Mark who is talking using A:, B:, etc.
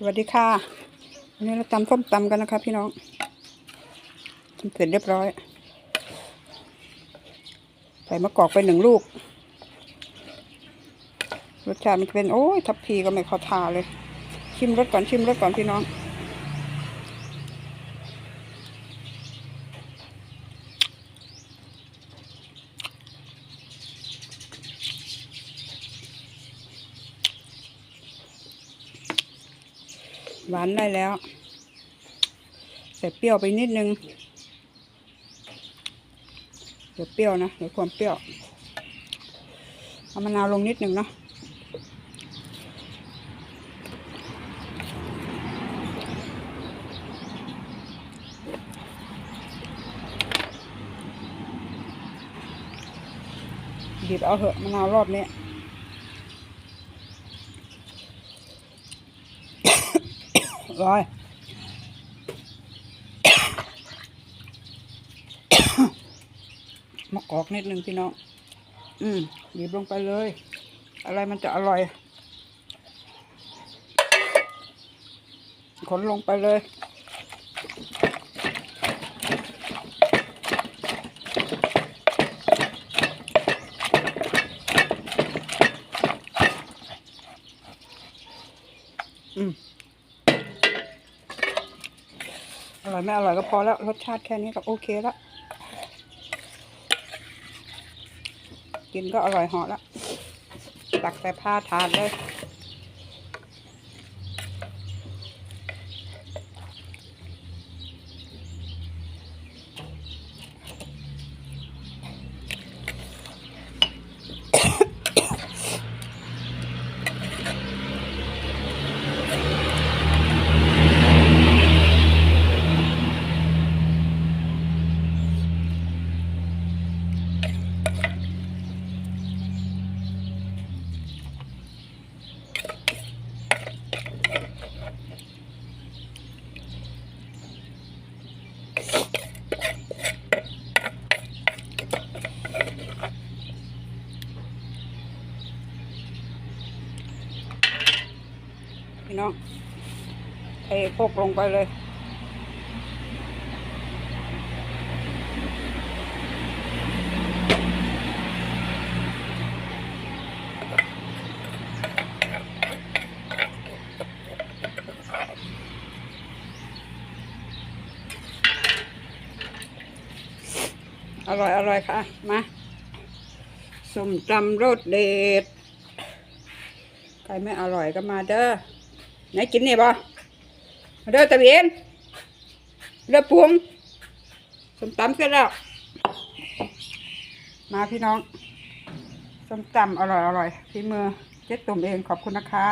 A: สวัสดีค่ะวันนี้เราตำส้มตำกันนะคะ พี่น้องทำเสร็จเรียบร้อย ใส่มะกอกไปหนึ่งลูก รสชาติมันเป็น โอ้ยทับพีก็ไม่เข้าทาเลย ชิมรสก่อนชิมรสก่อนพี่น้อง หวานได้แล้ว ใส่เปรี้ยวไปนิดนึง เดี๋ยวเปรี้ยวนะเดี๋ยวความเปรี้ยว เอามะนาวลงนิดนึงเนาะบีบเอาเหอะมะนาวรอบนี้ ร้อยมะกอกนิดนึงพี่น้อง อืมบีบลงไปเลย อะไรมันจะอร่อย ขนลงไปเลย อืม อ ร่อยไม่อร่อยก็พอแล้ว รสชาติแค่นี้ก็โอเคแล้ว กินก็อร่อยเหอแล้วตักแต่ผ้าทานเลย พี่น้องเทโคกลงไปเลยอร่อยอร่อยค่ะ มาส้มตำรสเด็ด ใครไม่อร่อยก็มาเด้อ ไหนกินนี่บ่เด้อตะเวนเด้อพวงส้มตำเสร็จแล้ว มาพี่น้องส้มตำอร่อยอร่อยพี่มือเจ๊ตุ่มเองขอบคุณนะคะ